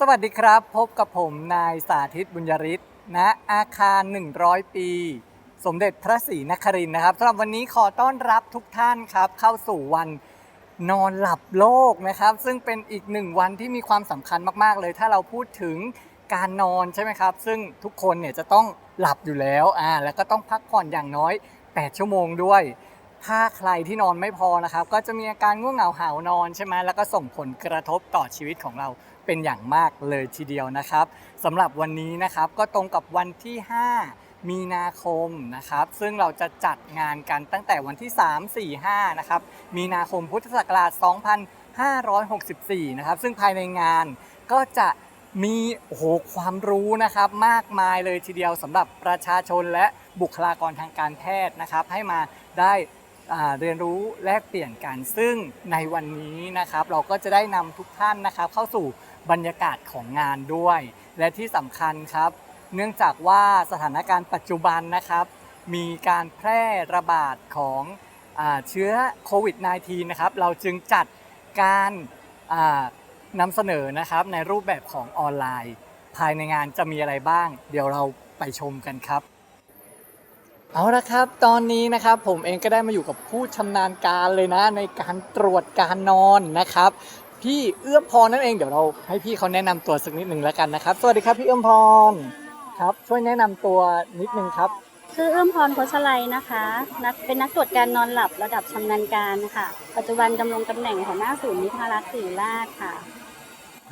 สวัสดีครับ พบกับผมนายสาธิตบุญยริศณะอาคาร 100 ปี สมเด็จพระศรีนครินทร์นะครับสำหรับวันนี้ขอต้อนรับทุกท่านครับ เข้าสู่วันนอนหลับโลกนะครับ ซึ่งเป็นอีกหนึ่งวันที่มีความสำคัญมากๆ เลย ถ้าเราพูดถึงการนอนใช่ไหมครับ ซึ่งทุกคนเนี่ยจะต้องหลับอยู่แล้วอ่าแล้วก็ต้องพักผ่อนอย่างน้อย 8 ชั่วโมงด้วย ถ้าใครที่นอนไม่พอนะครับ ก็จะมีอาการง่วงเหงาหาวนอนใช่ไหมแล้วก็ส่งผลกระทบต่อชีวิตของเรา เป็นอย่างมากเลยทีเดียวนะครับสำหรับวันนี้นะครับก็ตรงกับวันที่ 5 มีนาคมนะครับ ซึ่งเราจะจัดงานกันตั้งแต่วันที่ 3 4 5 นะครับ มีนาคมพุทธศักราช 2564 นะครับ ซึ่งภายในงานก็จะมีโอ้โหความรู้นะครับมากมายเลยทีเดียวสำหรับประชาชนและบุคลากรทางการแพทย์นะครับ ให้มาได้เรียนรู้แลกเปลี่ยนกัน ซึ่งในวันนี้นะครับ เราก็จะได้นำทุกท่านนะครับ เข้าสู่ บรรยากาศของงานด้วย และที่สำคัญครับ เนื่องจากว่าสถานการณ์ปัจจุบันนะครับ มีการแพร่ระบาดของอเชื้อโควิด -19 นะครับ เราจึงจัดการนำเสนอนะครับในรูปแบบของออนไลน์ ภายในงานจะมีอะไรบ้าง เดี๋ยวเราไปชมกันครับ เอาละครับ ตอนนี้นะครับผมเองก็ได้มาอยู่กับผู้ชำนาญการเลยนะในการตรวจการนอนนะครับ พี่เอื้อมพรนั่นเองเดี๋ยวเราให้พี่เขาแนะนำตัวสักนิดหนึ่งแล้วกันนะครับ สวัสดีครับพี่เอื้อมพรครับ ช่วยแนะนำตัวนิดนึงครับ ชื่อเอื้อมพรโคชลัยนะคะนักเป็นนักตรวจการนอนหลับระดับชำนาญการค่ะ ปัจจุบันดำรงตำแหน่งหัวหน้าศูนย์นิทารักษ์ศรีราชค่ะ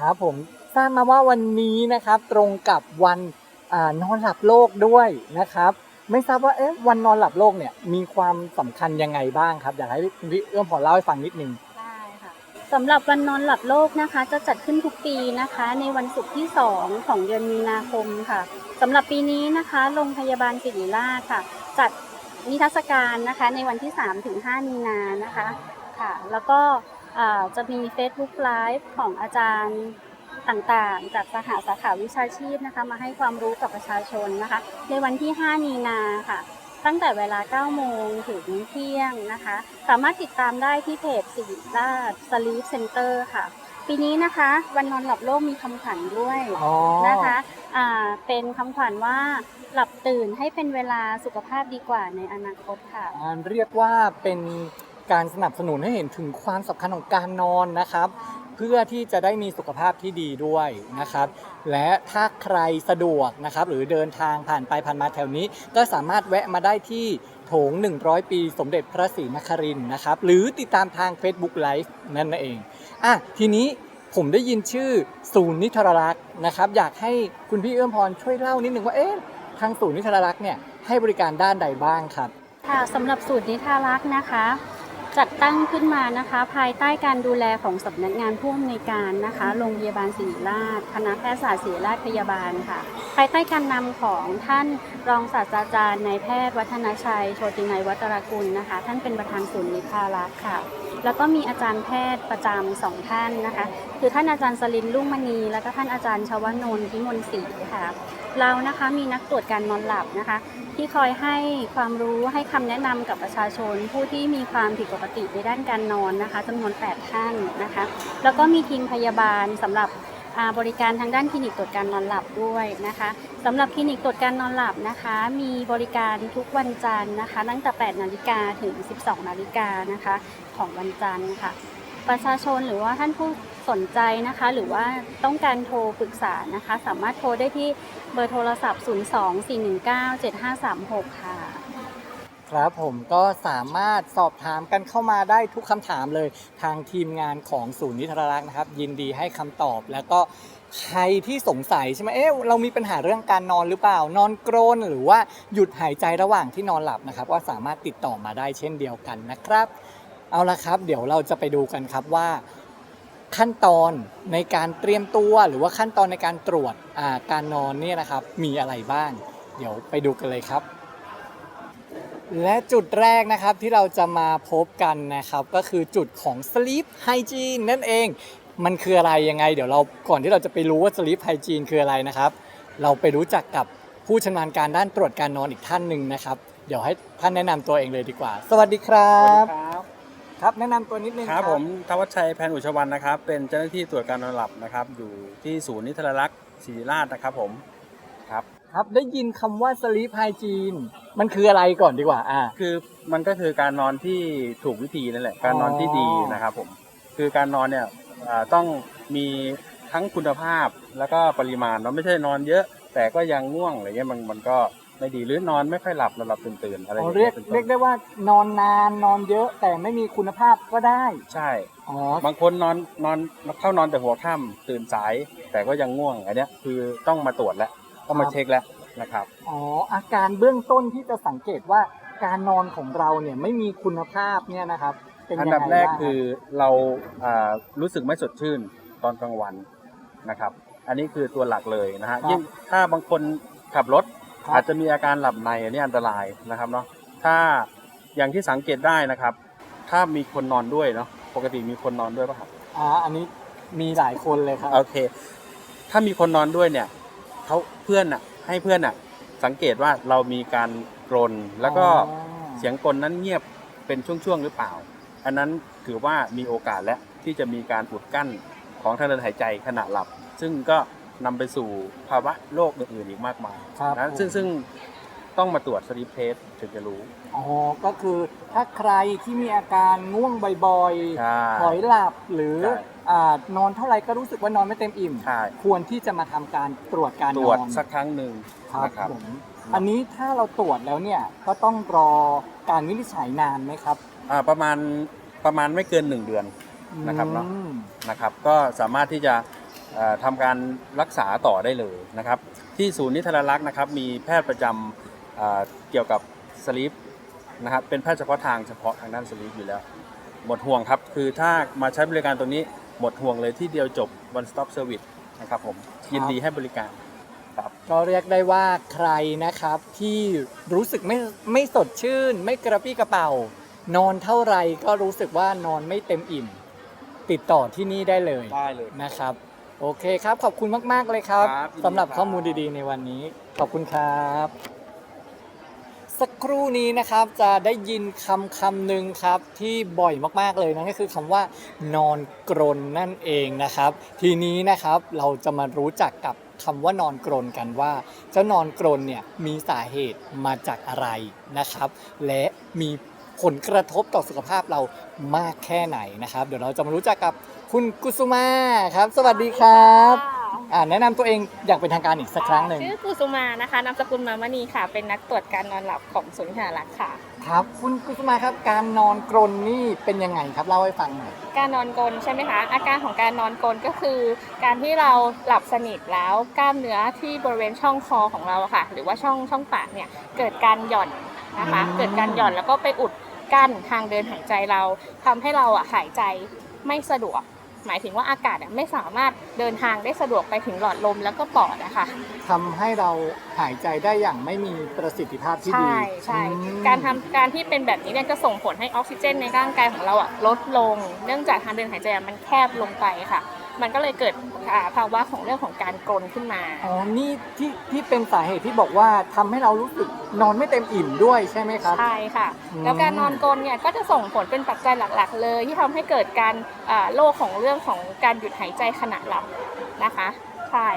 ครับผมทราบมาว่าวันนี้นะครับตรงกับวันอานอนหลับโลกด้วยนะครับ ไม่ทราบว่าเอ๊ะวันนอนหลับโลกเนี่ยมีความสำคัญยังไงบ้างครับอยากให้คุณพี่เอื้อมพรเล่าให้ฟังนิดนึงได้ค่ะ สำหรับวันนอนหลับโลกนะคะ จะจัดขึ้นทุกปีนะคะ ในวันศุกร์ที่ 2 ของเดือนมีนาคมค่ะสำหรับปีนี้นะคะโรงพยาบาลศิริราชค่ะ จัดนิทรรศการนะคะในวันที่ 3 ถึง 5 มีนานะคะค่ะ แล้วก็จะมี Facebook Live ของอาจารย์ต่างๆ จากสหสาขาวิชาชีพนะคะ มาให้ความรู้กับประชาชนนะคะ ในวันที่ 5 มีนาค่ะ ตั้งแต่เวลา 9 โมงถึงเที่ยงนะคะ สามารถติดตามได้ที่เพจสิริราช Sleep Center ค่ะ ปีนี้นะคะ วันนอนหลับโลกมีคำขวัญด้วยอ๋อนะคะอ่าเป็นคำขวัญว่าหลับตื่นให้เป็นเวลาสุขภาพดีกว่าในอนาคตค่ะอ่าเรียกว่าเป็นการสนับสนุนให้เห็นถึงความสำคัญของการนอนนะครับ เพื่อที่จะได้มีสุขภาพที่ดีด้วยนะครับ และถ้าใครสะดวกนะครับ หรือเดินทางผ่านไปผ่านมาแถวนี้ ก็สามารถแวะมาได้ที่โถง 100 ปี สมเด็จพระศรีนครินทร์นะครับ หรือติดตามทาง Facebook Live นั่นเองอะทีนี้ผมได้ยินชื่อศูนย์นิทรรักษ์นะครับ อยากให้คุณพี่เอื้อมพรช่วยเล่านิดนึงว่าเอ๊ะทางศูนย์นิทรรักษ์เนี่ยให้บริการด้านใดบ้างครับ ค่ะสำหรับสูตรนิทารักษ์นะคะ จัดตั้งขึ้นมานะคะ ภายใต้การดูแลของสำนักงานผู้อำนวยการนะคะโรงพยาบาลศิริราชคณะแพทยศาสตร์ศิริราชพยาบาลค่ะ ภายใต้การนำของท่านรองศาสตราจารย์นายแพทย์ วัฒนชัย โชตินัยวัตรกุลนะคะ ท่านเป็นประธานศูนย์นิพารักษ์ค่ะ แล้วก็มีอาจารย์แพทย์ประจำสองท่านนะคะ คือท่านอาจารย์สลินลุ่งมณี แล้วก็ท่านอาจารย์ชวนนท์พิมลศรีค่ะ เรานะคะมีนักตรวจการนอนหลับนะคะ ที่คอยให้ความรู้ให้คำแนะนำกับประชาชน ผู้ที่มีความผิดปกติในด้านการนอนนะคะจำนวน 8 ท่านนะคะ แล้วก็มีทีมพยาบาลสำหรับบริการทางด้านคลินิกตรวจการนอนหลับด้วยนะคะ สำหรับคลินิกตรวจการนอนหลับนะคะ มีบริการทุกวันจันทร์นะคะ ตั้งแต่ 8 นาฬิกาถึง 12 นาฬิกานะคะ ของวันจันทร์ค่ะ ประชาชนหรือว่าท่านผู้สนใจนะคะ หรือว่าต้องการโทรปรึกษานะคะ สามารถโทรได้ที่เบอร์โทรศัพท์ 02-419-7536 ค่ะ ครับผมก็สามารถสอบถามกันเข้ามาได้ทุกคำถามเลย ทางทีมงานของศูนย์นิทรรักษ์นะครับ ยินดีให้คำตอบแล้วก็ใครที่สงสัยใช่ไหมเอ๊ะเรามีปัญหาเรื่องการนอนหรือเปล่า นอนกรนหรือว่าหยุดหายใจระหว่างที่นอนหลับนะครับ ก็สามารถติดต่อมาได้เช่นเดียวกันนะครับ เอาละครับ เดี๋ยวเราจะไปดูกันครับว่า ขั้นตอนในการเตรียมตัวหรือว่าขั้นตอนในการตรวจการนอนเนี่ยนะครับ มีอะไรบ้าง เดี๋ยวไปดูกันเลยครับ และจุดแรกนะครับที่เราจะมาพบกันนะครับ ก็คือจุดของ sleep hygiene นั่นเอง มันคืออะไรยังไง เดี๋ยวเราก่อนที่เราจะไปรู้ว่า sleep hygiene คืออะไรนะครับ เราไปรู้จักกับผู้ชำนาญการด้านตรวจการนอนอีกท่านหนึ่งนะครับ เดี๋ยวให้ท่านแนะนำตัวเองเลยดีกว่า สวัสดีครับ ครับครับแนะนำตัวนิดนึงครับผมทวัชชัยแพนอุชวันนะครับ เป็นเจ้าหน้าที่ตรวจการนอนหลับนะครับ อยู่ที่ศูนย์นิทรรลักษณ์ศิริราชนะครับผม ครับ ครับได้ยินคำว่า sleep hygiene มันคืออะไรก่อนดีกว่า อ่า คือมันก็คือการนอนที่ถูกวิธีนั่นแหละ การนอนที่ดีนะครับผม คือการนอนเนี่ยอ่าต้องมีทั้งคุณภาพแล้วก็ปริมาณเนาะไม่ใช่นอนเยอะ แต่ก็ยังง่วงอะไรเงี้ยมันมันก็ไม่ดีหรือนอนไม่ค่อยหลับหลับตื่นตื่นๆอะไรออ๋อย่างเงี้เรียกยเป็นต้นเรียกได้ว่านอนนานนอนเยอะแต่ไม่มีคุณภาพก็ได้ ใช่ อ๋อ บางคนนอนนอนเข้านอนแต่หัวค่ำตื่นสาย แต่ก็ยังง่วงอันเนี้ยคือต้องมาตรวจแล้วต้องมาเช็คแล้ว นะครับ อ๋ออาการเบื้องต้นที่จะสังเกตว่าการนอนของเราเนี่ยไม่มีคุณภาพเนี่ยนะครับเป็นอันยังไงดับแรกบ้างคือเราอ่ารู้สึกไม่สดชื่นตอนกลางวันนะครับ อันนี้คือตัวหลักเลยนะฮะยิ่งถ้าบางคนขับรถครับอาจจะมีอาการหลับในอันนี้อันตรายนะครับเนาะถ้าอย่างที่สังเกตได้นะครับ ถ้ามีคนนอนด้วยเนาะปกติมีคนนอนด้วยป่ะครับอ่าอันนี้มีหลายคนเลยครับโอเค ถ้ามีคนนอนด้วยเนี่ยเขาเพื่อนอะ ให้เพื่อนอะสังเกตว่าเรามีการกรนแล้วก็อ๋อ เสียงกลนั้นเงียบเป็นช่วงๆหรือเปล่า อันนั้นถือว่ามีโอกาสแล้วที่จะมีการอุดกั้นของทางเดินหายใจขณะหลับ ซึ่งก็นำไปสู่ภาวะโรคอื่นๆอีกมากมายครับนะผม ซึ่งซึ่ง ต้องมาตรวจสลีปเทสถึงจะรู้ อ๋อ ก็คือถ้าใครที่มีอาการง่วงบ่อยใช่ๆถอยหลับหรือใช่อ่านอนเท่าไหร่ก็รู้สึกว่านอนไม่เต็มอิ่ม ใช่ควรที่จะมาทำการตรวจการตนรวจอนสักครั้งหนึ่งครับนะครับผมอันนี้ถ้าเราตรวจแล้วเนี่ยก็ต้องรอการวินิจฉัยนานไหมครับอ่าประมาณประมาณไม่เกิน 1 เดือน นะครับเนอะ อืม นะครับ ก็สามารถที่จะเอ่อทำการรักษาต่อได้เลยนะครับ ที่ศูนย์นิทรรลักษณ์นะครับ มีแพทย์ประจำ เอ่อเกี่ยวกับสลีปนะครับเป็นแพทย์เฉพาะทางเฉพาะทางด้านสลีปอยู่แล้ว หมดห่วงครับ คือถ้ามาใช้บริการตรงนี้หมดห่วงเลยที่เดียวจบ one stop service นะครับผมยินดีให้บริการครับก็เรียกได้ว่าใครนะครับที่รู้สึกไม่ไม่สดชื่น ไม่กระปรี้กระเป๋า นอนเท่าไหรก็รู้สึกว่านอนไม่เต็มอิ่ม ติดต่อที่นี่ได้เลยได้เลยนะครับ โอเคครับขอบคุณมาก ๆ เลยครับครับยินดีสำหรับครับข้อมูลดีๆ ในวันนี้ ขอบคุณครับ สักครู่นี้นะครับจะได้ยินคำคำหนึ่งครับที่บ่อยมากๆเลยนั่นก็คือคำว่านอนกรนนั่นเองนะครับ ทีนี้นะครับเราจะมารู้จักกับคำว่านอนกรนกันว่าเจ้านอนกรนเนี่ยมีสาเหตุมาจากอะไรนะครับ และมีผลกระทบต่อสุขภาพเรามากแค่ไหนนะครับ เดี๋ยวเราจะมารู้จักกับคุณกุสุมาครับ สวัสดีครับ อ่าแนะนำตัวเองอย่างเป็นทางการอีกสักครั้งหนึ่งชื่อกุสุมานะคะนามสกุลมามณีค่ะ เป็นนักตรวจการนอนหลับของศูนย์วิทยาลักษณ์ค่ะ ครับคุณกุสุมาครับการนอนกรนนี่เป็นยังไงครับเล่าให้ฟังหน่อยการนอนกลนใช่ไหมคะอาการของการนอนกลนก็คือ การที่เราหลับสนิทแล้วกล้ามเนื้อที่บริเวณช่องคอของเราอะค่ะ หรือว่าช่องช่องปากเนี่ยเกิดการหย่อนนะคะ เกิดการหย่อนแล้วก็ไปอุดกั้นทางเดินหายใจเราทำให้เราอะหายใจไม่สะดวก หมายถึงว่าอากาศไม่สามารถเดินทางได้สะดวกไปถึงหลอดลมแล้วก็ปอดนะคะทำให้เราหายใจได้อย่างไม่มีประสิทธิภาพที่ดีใช่ใช่อืม การทำการที่เป็นแบบนี้เนี่ยจะส่งผลให้ออกซิเจนในร่างกายของเราอะลดลง เนื่องจากทางเดินหายใจอะมันแคบลงไปค่ะ มันก็เลยเกิดอ่าภาวะของเรื่องของการกรนขึ้นมา อ๋อ นี่ที่ที่เป็นสาเหตุที่บอกว่าทำให้เรารู้สึกนอนไม่เต็มอิ่มด้วยใช่ไหมครับ ใช่ค่ะ อืม แล้วการนอนกรนเนี่ยก็จะส่งผลเป็นปัจจัยหลัก ๆ เลย ที่ทำให้เกิดการอ่าโรคของเรื่องของการหยุดหายใจขณะหลับนะคะ ใช่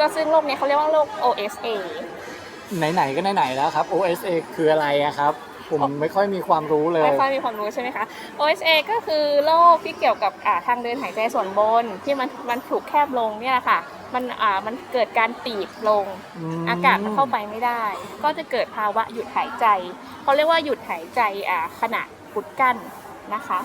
ก็ซึ่งโรคเนี้เขาเรียกว่าโรค OSA ไหนๆก็ไหนๆแล้วครับ OSA คืออะไรอะครับ ผมไม่ค่อยมีความรู้เลย ไม่ค่อยมีความรู้ใช่ไหมคะ OSA ก็คือโรคที่เกี่ยวกับอ่าทางเดินหายใจส่วนบน ที่มันมันถูกแคบลงเนี่ยแหละค่ะมันอ่ามันเกิดการตีบลงมอากาศมันเข้าไปไม่ได้ ก็จะเกิดภาวะหยุดหายใจเขาเรียกว่าหยุดหายใจอ่าขณะอุดกั้นนะคะ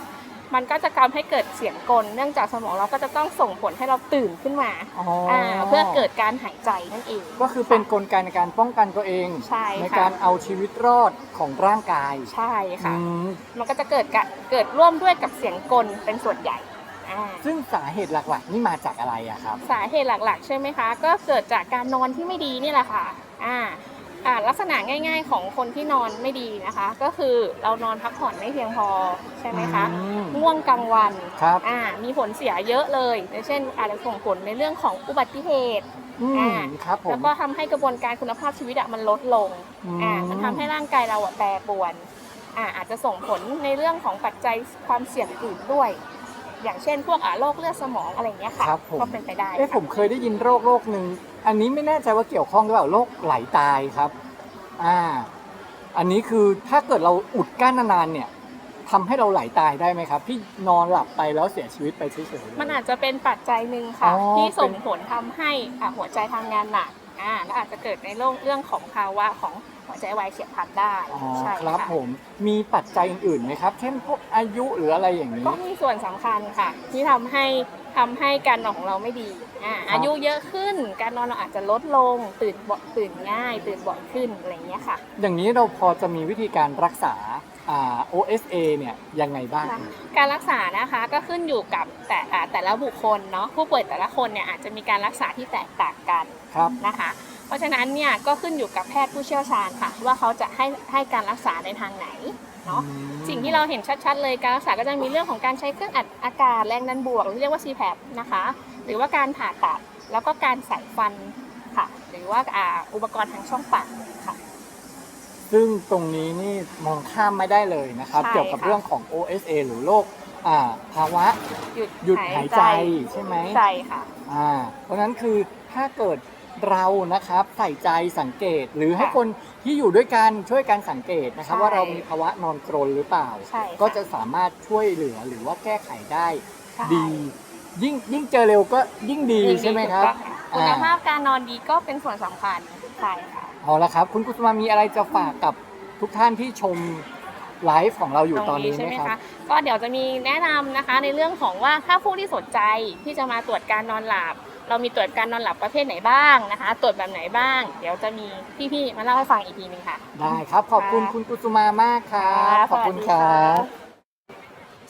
มันก็จะทำให้เกิดเสียงกล เนื่องจากสมองเราก็จะต้องส่งผลให้เราตื่นขึ้นมาอ๋อออ่าเพื่อเกิดการหายใจนั่นเอง ก็คือเป็นกลไกในการป้องกันตัวเองใช่ในค่ะ การเอาชีวิตรอดของร่างกายใช่ค่ะ อืมมันก็จะเกิดกะเกิดร่วมด้วยกับเสียงกลเป็นส่วนใหญ่อ่าซึ่งสาเหตุหลักๆนี่มาจากอะไรอะครับ สาเหตุหลักๆ ใช่ไหมคะ ก็เกิดจากการนอนที่ไม่ดีนี่แหละค่ะอ่าอ่า ลักษณะง่าย ๆ ของคนที่นอนไม่ดีนะคะ ก็คือเรานอนพักผ่อนไม่เพียงพอใช่ไหมคะอืมง่วงกลางวันครับ อ่ามีผลเสียเยอะเลยอย่างเช่นอาจจะส่งผลในเรื่องของอุบัติเหตุ อืมอ่า ครับผมแล้วก็ทำให้กระบวนการคุณภาพชีวิตอะมันลดลงอืมอ่ามันทำให้ร่างกายเราอะแปรปรวนอ่าอาจจะส่งผลในเรื่องของปัจจัยความเสี่ยงอื่นด้วย อย่างเช่น พวกอ่าโรคเลือดสมองอะไรอย่างเงี้ยค่ะครับผม ก็เป็นไปได้เอ๊ะค่ะ ผมเคยได้ยินโรคโรคหนึ่ง อันนี้ไม่แน่ใจว่าเกี่ยวข้องหรือเปล่าโรคไหลตายครับอ่าอันนี้คือถ้าเกิดเราอุดกั้นนานๆเนี่ยทำให้เราไหลตายได้ไหมครับ ที่นอนหลับไปแล้วเสียชีวิตไปเฉยๆ มันอาจจะเป็นปัจจัยหนึ่งค่ะ อ๋อ ที่ส่งเป็นผลทำให้อ่าหัวใจทำงานหนักอ่าแล้วอาจจะเกิดในเรื่องเรื่องของภาวะของหัวใจวายเฉียบพลันได้อ๋อใช่ครับค่ะผมมีปัจจัยอื่นๆไหมครับ เช่นพวกอายุหรืออะไรอย่างนี้ ก็มีส่วนสำคัญค่ะ ที่ทำให้ ทำให้การนอนของเราไม่ดีอ่าครับอายุเยอะขึ้น การนอนเราอาจจะลดลง ตื่นบ่ตื่นง่าย ตื่นบ่อยขึ้นอะไรอย่างเงี้ยค่ะ อย่างนี้เราพอจะมีวิธีการรักษาอ่า OSA เนี่ยยังไงบ้างค่ะการรักษานะคะก็ขึ้นอยู่กับแต่อ่าแต่ละบุคคลเนาะผู้ป่วยแต่ละคนเนี่ยอาจจะมีการรักษาที่แตกต่างกันครับนะคะ เพราะฉะนั้นเนี่ยก็ขึ้นอยู่กับแพทย์ผู้เชี่ยวชาญค่ะ ว่าเขาจะให้ให้การรักษาในทางไหน เนาะอืมสิ่งที่เราเห็นชัด ๆ เลยการรักษาก็จะมีเรื่องของการใช้เครื่องอัดอากาศแรงดันบวกหรือเรียกว่า CPAP นะคะ หรือว่าการผ่าตัดแล้วก็การใส่ฟันค่ะหรือว่าอ่าอุปกรณ์ทางช่องปากค่ะซึ่งตรงนี้นี่มองข้ามไม่ได้เลยนะครับใช่เกี่ยวกับค่ะเรื่องของ OSA หรือโรคอ่าภาวะหยุดหยุดหายใจใช่ไหมใช่ค่ะอ่าเพราะฉะนั้นคือถ้าเกิด เรานะครับใส่ใจสังเกต หรือให้ค่ะคนที่อยู่ด้วยกันช่วยกันสังเกตนะครับ ใช่ว่าเรามีภาวะนอนกรนหรือเปล่า ใช่ค่ก็จะสามารถช่วยเหลือหรือว่าแก้ไขได้ใช่ ดี ยิ่งยิ่งเจอเร็วก็ยิ่งดียิ่งใช่ไหมครับ ถูกต้องค่ะ คุณภาพการนอนดีก็เป็นส่วนสำคัญใช่ค่ะ เอาละครับ คุณกุศมามีอะไรจะฝากกับทุกท่านที่ชมไลฟ์ของเราอยู่ตอนนี้ใช่ไหไหมมคคะรับก็เดี๋ยวจะมีแนะนำนะคะในเรื่องของว่าถ้าผู้ที่สนใจที่จะมาตรวจการนอนหลับ เรามีตรวจการนอนหลับประเภทไหนบ้างนะคะ ตรวจแบบไหนบ้าง เดี๋ยวจะมีพี่ๆมาเล่าให้ฟังอีกทีหนึงค่ะ ได้ครับ ขอบคุณค่ะคุณกุสุมามากครับค่ะขอบคุณสวัสดีครัค่ะบ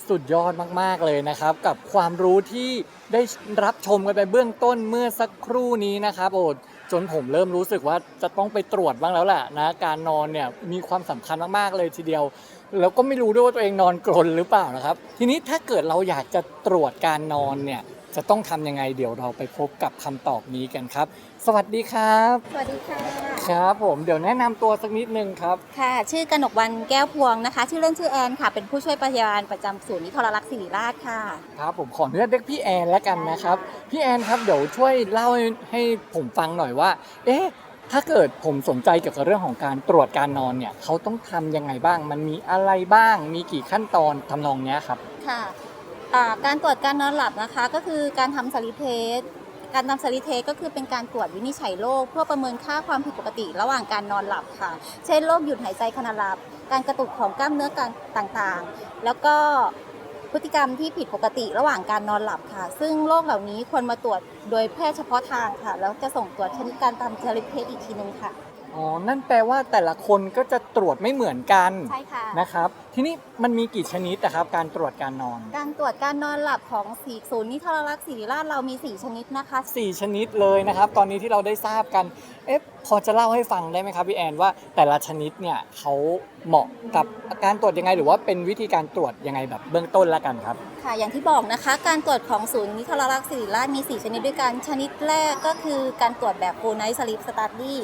สุดยอดมาก ๆ เลยนะครับ กับความรู้ที่ได้รับชมกันไปเบื้องต้นเมื่อสักครู่นี้นะครับโอ้จนผมเริ่มรู้สึกว่าจะต้องไปตรวจบ้างแล้วแหละนะการนอนเนี่ยมีความสำคัญมาก ๆ เลยทีเดียว แล้วก็ไม่รู้ด้วยว่าตัวเองนอนกรนหรือเปล่านะครับ ทีนี้ถ้าเกิดเราอยากจะตรวจการนอนเนี่ย จะต้องทำยังไงเดี๋ยวเราไปพบกับคำตอบนี้กันครับ สวัสดีครับ สวัสดีค่ะ ครับผมเดี๋ยวแนะนำตัวสักนิดนึงครับ ค่ะ ชื่อกนกวันแก้วพวงนะคะ ชื่อเล่นชื่อแอนค่ะ เป็นผู้ช่วยพยาบาลประจำศูนย์นิทรรลักษณ์ศิริราชค่ะ ครับผมขออนุญาตเรียกพี่แอนแล้วกันนะครับ พี่แอนครับเดี๋ยวช่วยเล่าให้ให้ผมฟังหน่อยว่า เอ๊ะถ้าเกิดผมสนใจเกี่ยวกับเรื่องของการตรวจการนอนเนี่ยเขาต้องทำยังไงบ้าง มันมีอะไรบ้าง มีกี่ขั้นตอนทำนองเนี้ยครับ ค่ะอ่า การตรวจการนอนหลับนะคะ ก็คือการทำสลิปเทสการทำสลิปเทสก็คือเป็นการตรวจวินิจฉัยโรคเพื่อประเมินค่าความผิดปกติ ระหว่างการนอนหลับค่ะ เช่นโรคหยุดหายใจขณะหลับ การกระตุกของกล้ามเนื้อการต่างๆ แล้วก็พฤติกรรมที่ผิดปกติระหว่างการนอนหลับค่ะ ซึ่งโรคเหล่านี้ควรมาตรวจโดยแพทย์เฉพาะทางค่ะ แล้วจะส่งตรวจชนิดการทำสลิปเทสอีกทีนึงค่ะ อ๋อ นั่นแปลว่าแต่ละคนก็จะตรวจไม่เหมือนกันใช่ค่ะนะครับ ทีนี้มันมีกี่ชนิดนะครับการตรวจการนอน การตรวจการนอนหลับของสีศูนย์นิทรรลักษณ์ศิริราชเรามี 4 ชนิดนะคะ 4 ชนิดเลยนะครับ ตอนนี้ที่เราได้ทราบกัน เอ๊ะพอจะเล่าให้ฟังได้ไหมครับพี่แอนว่าแต่ละชนิดเนี่ยเขาเหมาะกับการตรวจยังไง หรือว่าเป็นวิธีการตรวจยังไงแบบเบื้องต้นละกันครับ ค่ะ อย่างที่บอกนะคะ การตรวจของศูนย์นิทรรลักษณ์ศิริราชมี 4 ชนิดด้วยกัน ชนิดแรกก็คือการตรวจแบบ full night sleep study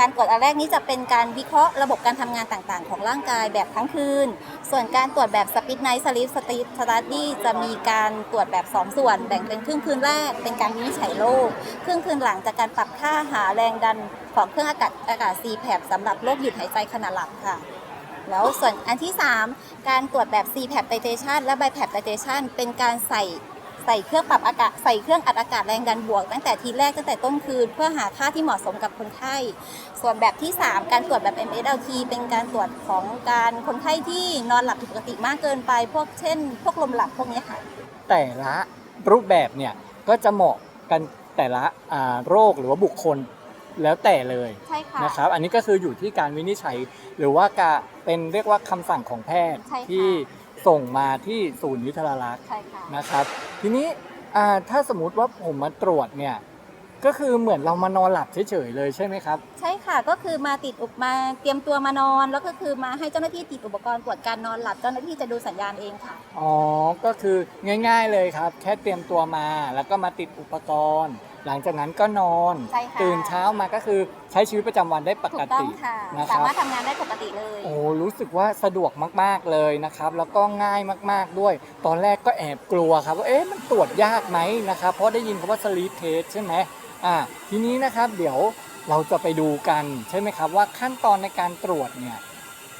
การตรวจอันแรกนี้จะเป็นการวิเคราะห์ระบบการทำงานต่างๆ ของร่างกายแบบทั้งคืน ส่วนการตรวจแบบ speed night sleep study จะมีการตรวจแบบ 2 ส่วน แบ่งเป็นครึ่งคืนแรกเป็นการวินิจฉัยโรคครึ่งคืนหลังจากการปรับค่าหาแรงดันของเครื่องอากาศอากาศ CPAP สำหรับโรคหยุดหายใจขณะหลับค่ะ แล้วส่วนอันที่ 3 การตรวจแบบ CPAP titration และ BiPAP titration เป็นการใส่ ใส่เครื่องปรับอากาศใส่เครื่องอัดอากาศแรงดันบวก ตั้งแต่ทีแรกตั้งแต่ต้นคืน เพื่อหาค่าที่เหมาะสมกับคนไข้ ส่วนแบบที่ 3 การตรวจแบบ MSLT เป็นการตรวจของการคนไข้ที่นอนหลับผิดปกติมากเกินไป พวกเช่น พวกลมหลับพวกเนี้ยค่ะ แต่ละรูปแบบเนี่ยก็จะเหมาะกันแต่ละอ่าโรคหรือว่าบุคคลแล้วแต่เลยใช่ค่ะนะครับ อันนี้ก็คืออยู่ที่การวินิจฉัย หรือว่าการเป็นเรียกว่าคำสั่งของแพทย์ใช่ค่ะที่ส่งมาที่ศูนย์วิทยาลักษณ์ใช่ค่ะนะครับ ทีนี้อ่าถ้าสมมุติว่าผมมาตรวจเนี่ยก็คือเหมือนเรามานอนหลับเฉยๆเลยใช่ไหมครับ ใช่ค่ะก็คือมาติดอุปมาเตรียมตัวมานอน แล้วก็คือมาให้เจ้าหน้าที่ติดอุปกรณ์ตรวจการนอนหลับเจ้าหน้าที่จะดูสัญญาณเองค่ะอ๋อก็คือง่าย ๆเลยครับ แค่เตรียมตัวมาแล้วก็มาติดอุปกรณ์ หลังจากนั้นก็นอน ใช่ค่ะ ตื่นเช้ามาก็คือใช้ชีวิตประจำวันได้ปถูกกต้อติงค่ะ นะคสารับ มารถทำงานได้ปกติเลย โอ้รู้สึกว่าสะดวกมาก ๆ เลยนะครับ แล้วก็ง่ายมาก ๆ ด้วย ตอนแรกก็แอบกลัวครับว่าเอ๊ะมันตรวจยากไหมนะครับ เพราะได้ยินคำว่า sleep test ใช่ไหมอ่าทีนี้นะครับเดี๋ยวเราจะไปดูกันใช่ไหมครับ ว่าขั้นตอนในการตรวจเนี่ย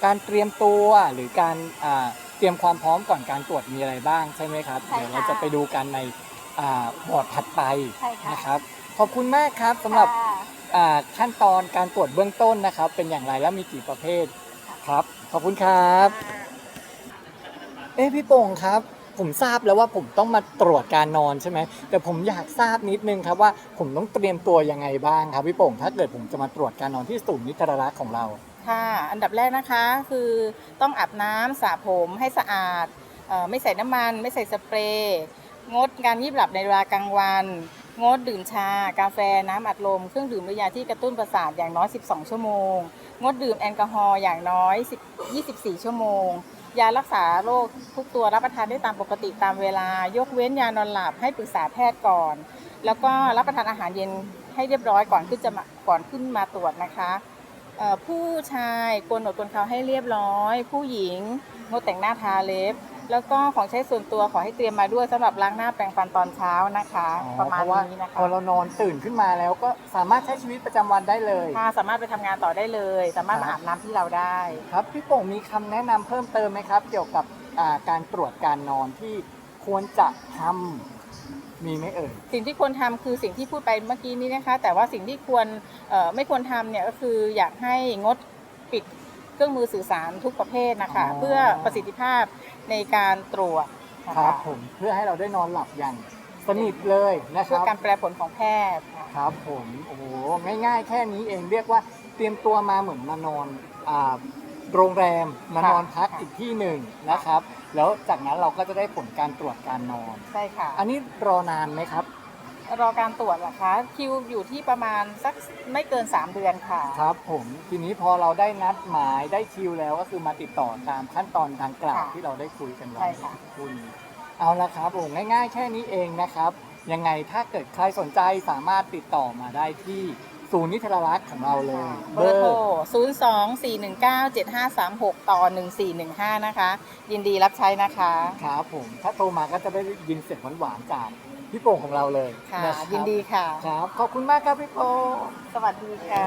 การเตรียมตัวหรือการอ่าเตรียมความพร้อมก่อนการตรวจมีอะไรบ้างใช่ไหมครับใช่ค่ะ เดี๋ยวเราจะไปดูกันใน อ่าบอร์ดถัดไปใช่ค่ะ นะครับ ขอบคุณมากครับสำหรับค่ะ อ่าขั้นตอนการตรวจเบื้องต้นนะครับ เป็นอย่างไรและมีกี่ประเภทครับ ขอบคุณครับ เอ๊ะพี่โป่งครับ ผมทราบแล้วว่าผมต้องมาตรวจการนอนใช่ไหมแต่ผมอยากทราบนิดนึงครับว่าผมต้องเตรียมตัวยังไงบ้างครับพี่โป่งถ้าเกิดผมจะมาตรวจการนอนที่ศูนย์นิทรรรักษ์ของเรา ค่ะ อันดับแรกนะคะคือต้องอาบน้ำสระผมให้สะอาดเอ่อไม่ใส่น้ำมัน ไม่ใส่สเปรย์ งดการยีบหลับในเวลากลางวัน งดดื่มชา กาแฟ น้ำอัดลม เครื่องดื่มหรือยาที่กระตุ้นประสาทอย่างน้อย 12 ชั่วโมง งดดื่มแอลกอฮอล์อย่างน้อย 24 ชั่วโมง ยารักษาโรคทุกตัวรับประทานได้ตามปกติตามเวลา ยกเว้นยานอนหลับให้ปรึกษาแพทย์ก่อน แล้วก็รับประทานอาหารเย็นให้เรียบร้อยก่อนขึ้นจะมาก่อนขึ้นมาตรวจนะคะผู้ชายโกนหนวดโกนเขาให้เรียบร้อย ผู้หญิงงดแต่งหน้าทาเล็บ แล้วก็ของใช้ส่วนตัวขอให้เตรียมมาด้วยสำหรับล้างหน้าแปรงฟันตอนเช้านะคะ อ๋อประมาเพณราะว่านี้นะคะพอเรานอนตื่นขึ้นมาแล้วก็สามารถใช้ชีวิตประจำวันได้เลย ค่ะสามารถไปทำงานต่อได้เลย สามารถมาครับอาบน้ำที่เราได้ ครับพี่โป่งมีคำแนะนำเพิ่มเติมไหมครับ เกี่ยวกับอ่าการตรวจการนอนที่ควรจะทำมีไหมเอ่ย สิ่งที่ควรทำคือสิ่งที่พูดไปเมื่อกี้นี้นะคะ แต่ว่าสิ่งที่ควรเอ่อไม่ควรทำเนี่ยก็คืออยากให้งดปิดเครื่องมือสื่อสารทุกประเภทนะคะ อ๋อ เพื่อประสิทธิภาพ ในการตรวจนะครัคะบผมเพื่อให้เราได้นอนหลับอย่างสนิทเลยนะคเพื่อรับ การแปลผลของแพทย์ค่ะ ครับผมโอ้โหง่ายๆ แค่นี้เองเรียกว่าเตรียมตัวมาเหมือนมานอนอ่าโรงแรมมานอนพักอีกที่หนึ่งนะครับ แล้วจากนั้นเราก็จะได้ผลการตรวจการนอน ใช่ค่ะ อันนี้รอนานไหมครับ รอการตรวจเหรอคะคิวอยู่ที่ประมาณสักไม่เกิน 3 เดือนค่ะ ครับผมทีนี้พอเราได้นัดหมายได้คิวแล้วก็คือมาติดต่อตามขั้นตอนดังกล่าวค่ะที่เราได้คุยกันไว้ใช่ค่ะ คุณเอาละครับผมง่าย ๆ แค่นี้เองนะครับ ยังไงถ้าเกิดใครสนใจสามารถติดต่อมาได้ที่ศูนย์นิทรรรักษ์ของเราเลยเบอร์โทร 0 2 4 1 9 7 5 3 6 ต่อ 1415 นะคะ ยินดีรับใช้นะคะ ครับผมถ้าโทรมาก็จะได้ยินเสียงหวานๆจาก พี่โป่งของเราเลยค่ะนะครับยินดีค่ะ ครับขอบคุณมากครับพี่โป่งสวัสดีค่ะ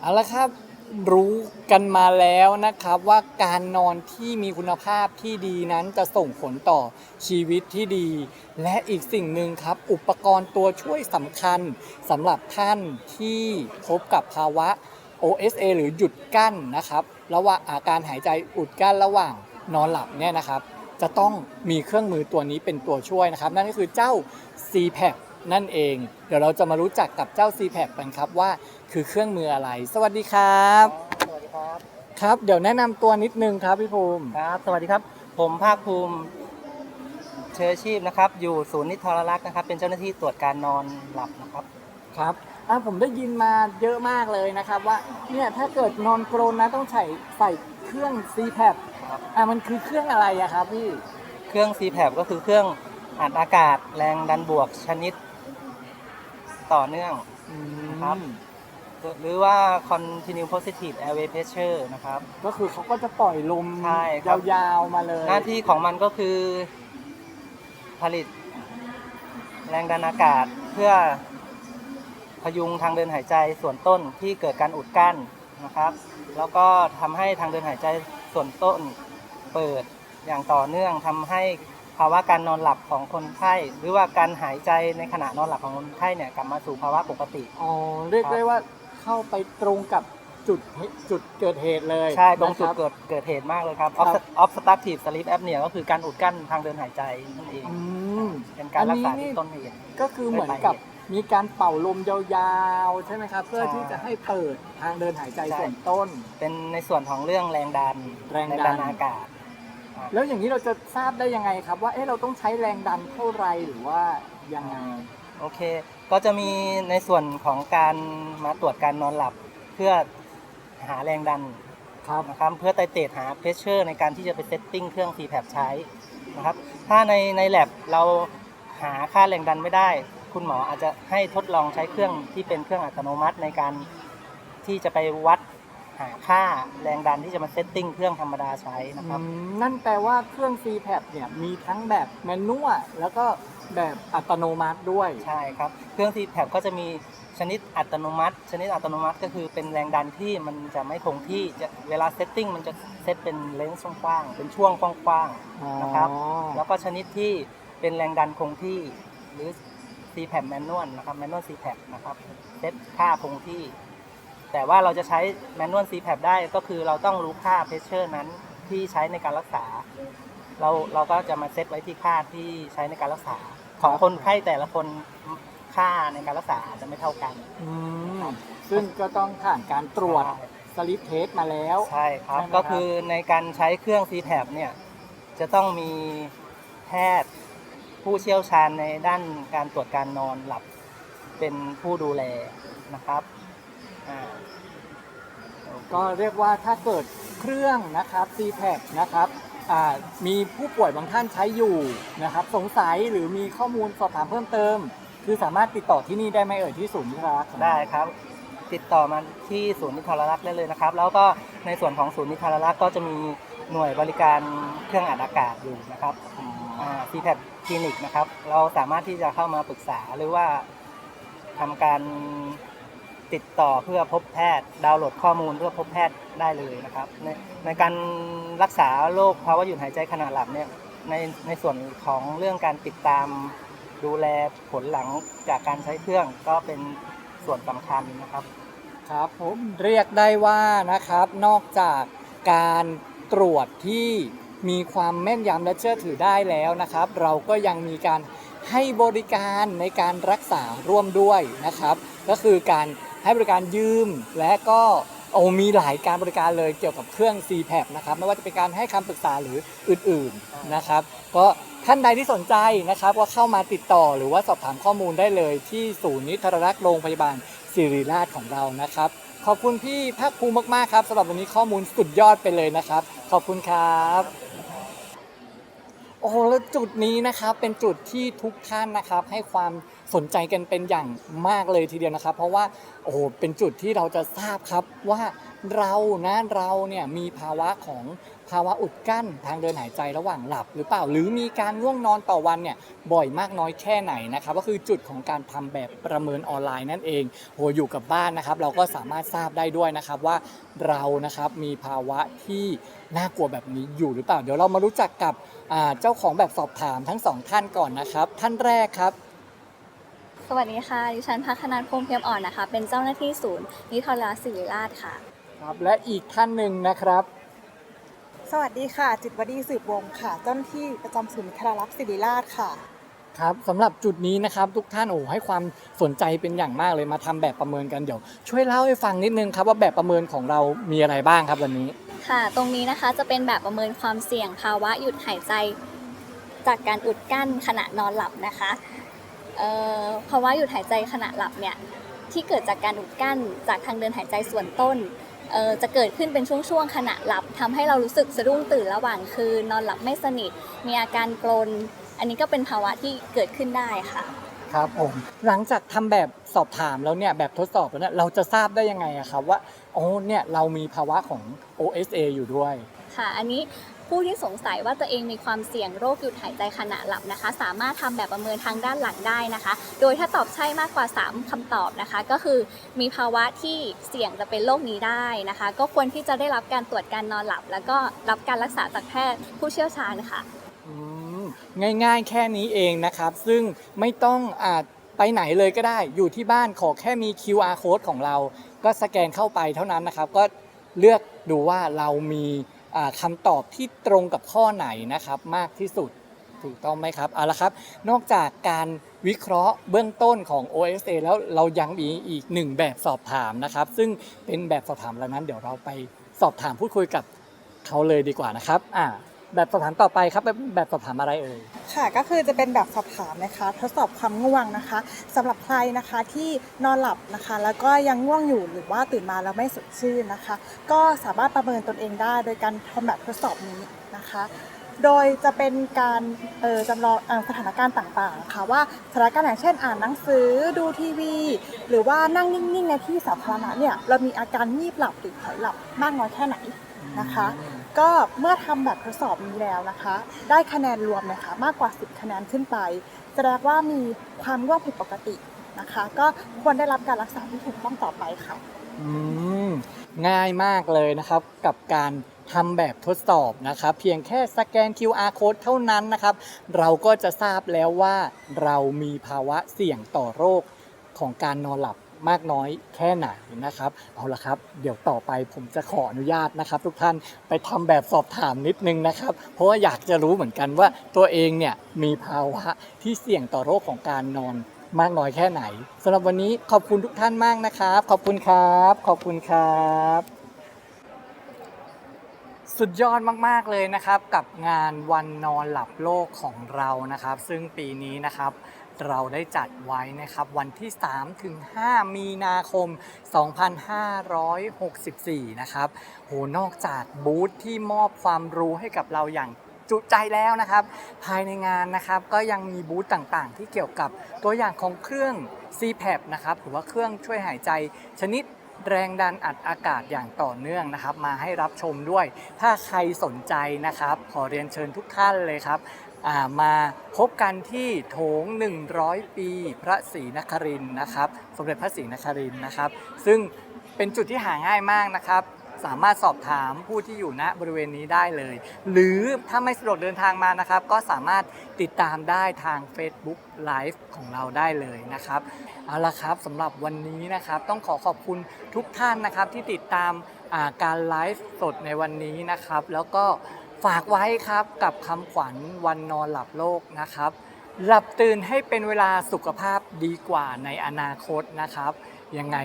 เอาละครับรู้กันมาแล้วนะครับว่าการนอนที่มีคุณภาพที่ดีนั้นจะส่งผลต่อชีวิตที่ดี และอีกสิ่งหนึ่งครับ อุปกรณ์ตัวช่วยสำคัญสำหรับท่านที่พบกับภาวะ OSA หรือหยุดกั้นนะครับระหว่างอาการหายใจอุดกั้นระหว่างนอนหลับเนี่ยนะครับ จะต้องมีเครื่องมือตัวนี้เป็นตัวช่วยนะครับ นั่นก็คือเจ้า CPAP นั่นเอง เดี๋ยวเราจะมารู้จักกับเจ้า CPAP กันครับว่าคือเครื่องมืออะไร สวัสดีครับ สวัสดีครับครับ เดี๋ยวแนะนำตัวนิดนึงครับพี่ภูมิครับ สวัสดีครับ ผมภาคภูมิเชื้อชีพนะครับ อยู่ศูนย์นิทรรรักษ์นะครับ เป็นเจ้าหน้าที่ตรวจการนอนหลับนะครับ ครับอะผมได้ยินมาเยอะมากเลยนะครับ ว่าเนี่ยถ้าเกิดนอนกรนนะต้องใส่ใส่เครื่อง CPAP ครับ อะมันคือเครื่องอะไรอะครับพี่ เครื่อง CPAP ก็คือเครื่องอัดอากาศแรงดันบวกชนิดต่อเนื่อง อืมครับ หรือว่า continue positive airway pressure นะครับ ก็คือเขาก็จะปล่อยลมใช่ครับยาวๆมาเลยหน้าที่ของมันก็คือผลิต แรงดันอากาศเพื่อพยุงทางเดินหายใจส่วนต้นที่เกิดการอุดกั้นนะครับ แล้วก็ทำให้ทางเดินหายใจ ส่วนต้นเปิดอย่างต่อเนื่องทำให้ภาวะการนอนหลับของคนไข้ หรือว่าการหายใจในขณะนอนหลับของคนไข้เนี่ยกลับมาสู่ภาวะปกติ อ๋อ เรียกได้ว่าเข้าไปตรงกับจุดเหจุดเกิดเหตุเลย ใช่ ตรงจุดนะคบเกิดเกิดเหตุมากเลยครับครับ obstructive sleep apnea ก็คือการอุดกั้นทางเดินหายใจนั่นเองอืมเป็นการรักษาอันนี้นี่ที่ต้นเหตุก็คือเหมือนกับ มีการเป่าลมยาวๆ ใช่ไหมครับ เพื่อใช่ที่จะให้เปิดทางเดินหายใจใช่ส่วนต้น เป็นในส่วนของเรื่องแรงดันแรงดันอากาศ แล้วอย่างนี้เราจะทราบได้ยังไงครับ ว่าเอ๊ะเราต้องใช้แรงดันเท่าไรหรือว่ายังไงโอเค ก็จะมีในส่วนของการมาตรวจการนอนหลับ เพื่อหาแรงดันครับนะครับเพื่อไตเตดหาเพชเชอร์ในการที่จะไปเซตติ้งเครื่อง CPAP ใช้นะครับถ้าในใน lab เราหาค่าแรงดันไม่ได้ คุณหมออาจจะให้ทดลองใช้เครื่องที่เป็นเครื่องอัตโนมัติในการที่จะไปวัดหาค่าแรงดันที่จะมาเซตติ้งเครื่องธรรมดาใช้นะครับ อืมนั่นแปลว่าเครื่อง c p a p เนี่ยมีทั้งแบบแมนนวลแล้วก็แบบอัตโนมัติด้วย ใช่ครับ เครื่อง c p a p ก็จะมีชนิดอัตโนมัติ ชนิดอัตโนมัติก็คือเป็นแรงดันที่มันจะไม่คงที่จะเวลาเซตติ้งมันจะเซตเป็นเลนส์กว้างๆเป็นช่วงกว้างๆนะครับอ๋อแล้วก็ชนิดที่เป็นแรงดันคงที่หรือ c p a p manual นะครับ manual c p a p นะครับเซตค่าคงที่ แต่ว่าเราจะใช้ manual c p a p ได้ก็คือเราต้องรู้ค่า pressure นั้นที่ใช้ในการรักษา เราเราก็จะมาเซตไว้ที่ค่าที่ใช้ในการรักษา ของคนไข้แต่ละคนค่าในการรักษาอาจจะไม่เท่ากัน อืมซึ่งก็ต้องผ่านการตรวจสลิปเทสมาแล้ว ใช่ครับ ใช่ไหมครับ ก็คือในการใช้เครื่อง c p a p เนี่ย จะต้องมีแพทย์ ผู้เชี่ยวชาญในด้านการตรวจการนอนหลับเป็นผู้ดูแลนะครับก็เรียกว่าถ้าเกิดเครื่องนะครับ c p a p นะครับมีผู้ป่วยบางท่านใช้อยู่นะครับ สงสัยหรือมีข้อมูลสอบถามเพิ่มเติม คือสามารถติดต่อที่นี่ได้ไหมเอ่ยที่ศูนย์นิทรรศได้ครับ ติดต่อมาที่ศูนย์นิทรรลักษณ์ได้เลยนะครับ แล้วก็ในส่วนของศูนย์นิทรรลักษณ์ก็จะมีหน่วยบริการเครื่องอัดอากาศอยู่นะครับ อ่า c p a p คลินิกนะครับ เราสามารถที่จะเข้ามาปรึกษาหรือว่าทำการติดต่อเพื่อพบแพทย์ ดาวน์โหลดข้อมูลเพื่อพบแพทย์ได้เลยนะครับ ในในการรักษาโรคภาวะหยุดหายใจขณะหลับเนี่ยในในส่วนของเรื่องการติดตามดูแลผลหลังจากการใช้เครื่องก็เป็นส่วนสำคัญนะครับครับผมเรียกได้ว่านะครับนอกจากการตรวจที่ มีความแม่นยำและเชื่อถือได้แล้วนะครับ เราก็ยังมีการให้บริการในการรักษาร่วมด้วยนะครับ ก็คือการให้บริการยืมและก็โอ้มีหลายการบริการเลยเกี่ยวกับเครื่อง c p a p นะครับไม่ว่าจะเป็นการให้คำปรึกษาหรืออื่นๆนะครับก็ท่านใดที่สนใจนะครับก็เข้ามาติดต่อหรือว่าสอบถามข้อมูลได้เลย ที่ศูนย์นิทรรรักษ์โรงพยาบาลศิริราชของเรานะครับ ขอบคุณพี่ภาคภูมิมากๆครับสำหรับวันนี้ข้อมูลสุดยอดไปเลยนะครับ ขอบคุณครับ โอ้โหแล้วจุดนี้นะครับเป็นจุดที่ทุกท่านนะครับให้ความสนใจกันเป็นอย่างมากเลยทีเดียวนะครับ เพราะว่าโอ้โหเป็นจุดที่เราจะทราบครับว่าเรานะเราเนี่ยมีภาวะของภาวะอุดกั้นทางเดินหายใจระหว่างหลับ หรือเปล่าหรือมีการง่วงนอนต่อวันเนี่ยบ่อยมากน้อยแค่ไหนนะครับก็คือจุดของการทำแบบประเมินออนไลน์นั่นเองโหอยู่กับบ้านนะครับ เราก็สามารถทราบได้ด้วยนะครับว่าเรานะครับมีภาวะที่ น่ากลัวแบบนี้อยู่หรือเปล่า เดี๋ยวเรามารู้จักกับอ่าเจ้าของแบบสอบถามทั้งสองท่านก่อนนะครับ ท่านแรกครับ สวัสดีค่ะ ดิฉันพัฒนาพงษ์เพียมอ่อนนะคะ เป็นเจ้าหน้าที่ศูนย์นิทรรศศิริราชค่ะ ครับและอีกท่านหนึ่งนะครับ สวัสดีค่ะ จิตรวดีสืบวงศ์ค่ะ เจ้าหน้าที่ประจำศูนย์นิทรรลักษณ์ศิริราชค่ะ ครับสำหรับจุดนี้นะครับ ทุกท่านโอ้ให้ความสนใจเป็นอย่างมากเลยมาทำแบบประเมินกันเดี๋ยวช่วยเล่าให้ฟังนิดนึงครับว่าแบบประเมินของเรามีอะไรบ้างครับวันนี้ ค่ะ ตรงนี้นะคะจะเป็นแบบประเมินความเสี่ยงภาวะหยุดหายใจ จากการอุดกั้นขณะนอนหลับนะคะภาวะหยุดหายใจขณะหลับเนี่ยที่เกิดจากการอุดกั้นจากทางเดินหายใจส่วนต้นจะเกิดขึ้นเป็นช่วงๆขณะหลับทำให้เรารู้สึกสะดุ้งตื่นระหว่างคืนนอนหลับไม่สนิท มีอาการกรนอันนี้ก็เป็นภาวะที่เกิดขึ้นได้ค่ะ ครับผมหลังจากทำแบบสอบถามแล้วเนี่ยแบบทดสอบแล้วเนี่ยเราจะทราบได้ยังไงอะครับว่า โอ้เนี่ยเรามีภาวะของ OSA อยู่ด้วย ค่ะ อันนี้ผู้ที่สงสัยว่าตัวเองมีความเสี่ยงโรคหยุดหายใจขณะหลับนะคะ สามารถทำแบบประเมินทางด้านหลังได้นะคะ โดยถ้าตอบใช่มากกว่า 3คำตอบนะคะ ก็คือมีภาวะที่เสี่ยงจะเป็นโรคนี้ได้นะคะ ก็ควรที่จะได้รับการตรวจการนอนหลับ แล้วก็รับการรักษาจากแพทย์ผู้เชี่ยวชาญค่ะอืมง่ายๆแค่นี้เองนะครับ ซึ่งไม่ต้องอาจไปไหนเลยก็ได้ อยู่ที่บ้านขอแค่มี QR code ของเรา ก็สแกนเข้าไปเท่านั้นนะครับ ก็เลือกดูว่าเรามีอ่าคำตอบที่ตรงกับข้อไหนนะครับมากที่สุดถูกต้องไหมครับเอาละครับ นอกจากการวิเคราะห์เบื้องต้นของ OSA แล้วเรายังมีอีกหนึ่งแบบสอบถามนะครับ ซึ่งเป็นแบบสอบถามเหล่านั้น เดี๋ยวเราไปสอบถามพูดคุยกับเขาเลยดีกว่านะครับอ่า แบบสอบถามต่อไปครับแบบแบบสอบถามอะไรเอ่ย ค่ะก็คือจะเป็นแบบสอบถามนะคะ ทดสอบความง่วงนะคะสำหรับใครนะคะที่นอนหลับนะคะ แล้วก็ยังง่วงอยู่หรือว่าตื่นมาแล้วไม่สดชื่นนะคะ ก็สามารถประเมินตนเองได้โดยการทำแบบทดสอบนี้นะคะ โดยจะเป็นการจำลองสถานการณ์ต่างๆค่ะว่าสถานการณ์อย่างเช่นอ่านหนังสือดูทีวี หรือว่านั่งนิ่งๆในที่สาธารณะเนี่ยเรามีอาการงีบหลับหรือถอยหลับมากน้อยแค่ไหนนะคะ ก็เมื่อทำแบบทดสอบนี้แล้วนะคะ ได้คะแนนรวมนะคะมากกว่า 10 คะแนนขึ้นไป แสดงว่ามีความง่วงผิดปกตินะคะ ก็ควรได้รับการรักษาที่ถูกต้องต่อไปค่ะอืมง่ายมากเลยนะครับกับการทำแบบทดสอบนะครับ เพียงแค่สแกน QR code เท่านั้นนะครับ เราก็จะทราบแล้วว่าเรามีภาวะเสี่ยงต่อโรคของการนอนหลับ มากน้อยแค่ไหนนะครับ เอาละครับ เดี๋ยวต่อไปผมจะขออนุญาตนะครับ ทุกท่านไปทำแบบสอบถามนิดนึงนะครับ เพราะว่าอยากจะรู้เหมือนกันว่าตัวเองเนี่ยมีภาวะที่เสี่ยงต่อโรคของการนอนมากน้อยแค่ไหนสำหรับวันนี้ขอบคุณทุกท่านมากนะครับ ขอบคุณครับ ขอบคุณครับสุดยอดมาก ๆ เลยนะครับกับงานวันนอนหลับโลกของเรานะครับ ซึ่งปีนี้นะครับ เราได้จัดไว้นะครับ วันที่ 3 ถึง 5 มีนาคม 2564 นะครับโหนอกจากบูธที่มอบความรู้ให้กับเราอย่างจุใจแล้วนะครับ ภายในงานนะครับก็ยังมีบูธต่างๆ ที่เกี่ยวกับตัวอย่างของเครื่อง CPAP นะครับหรือว่าเครื่องช่วยหายใจชนิด แรงดันอัดอากาศอย่างต่อเนื่องนะครับ มาให้รับชมด้วย ถ้าใครสนใจนะครับ ขอเรียนเชิญทุกท่านเลยครับมาพบกันที่โถง 100 ปี พระศรีนครินนะครับ สมเด็จพระศรีนครินนะครับ ซึ่งเป็นจุดที่หาง่ายมากนะครับ สามารถสอบถามผู้ที่อยู่ณบริเวณนี้ได้เลย หรือถ้าไม่สะดวกเดินทางมานะครับ ก็สามารถติดตามได้ทาง Facebook Live ของเราได้เลยนะครับเอาละครับสำหรับวันนี้นะครับ ต้องขอขอบคุณทุกท่านนะครับที่ติดตามาการไลฟ์สดในวันนี้นะครับ แล้วก็ฝากไว้ครับกับคำขวัญวันนอนหลับโลกนะครับ หลับตื่นให้เป็นเวลาสุขภาพดีกว่าในอนาคตนะครับ ยังไง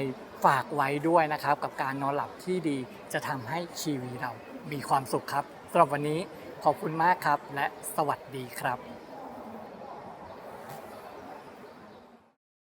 ฝากไว้ด้วยนะครับ กับการนอนหลับที่ดีจะทำให้ชีวิตเรามีความสุขครับสำหรับวันนี้ขอบคุณมากครับ และสวัสดีครับ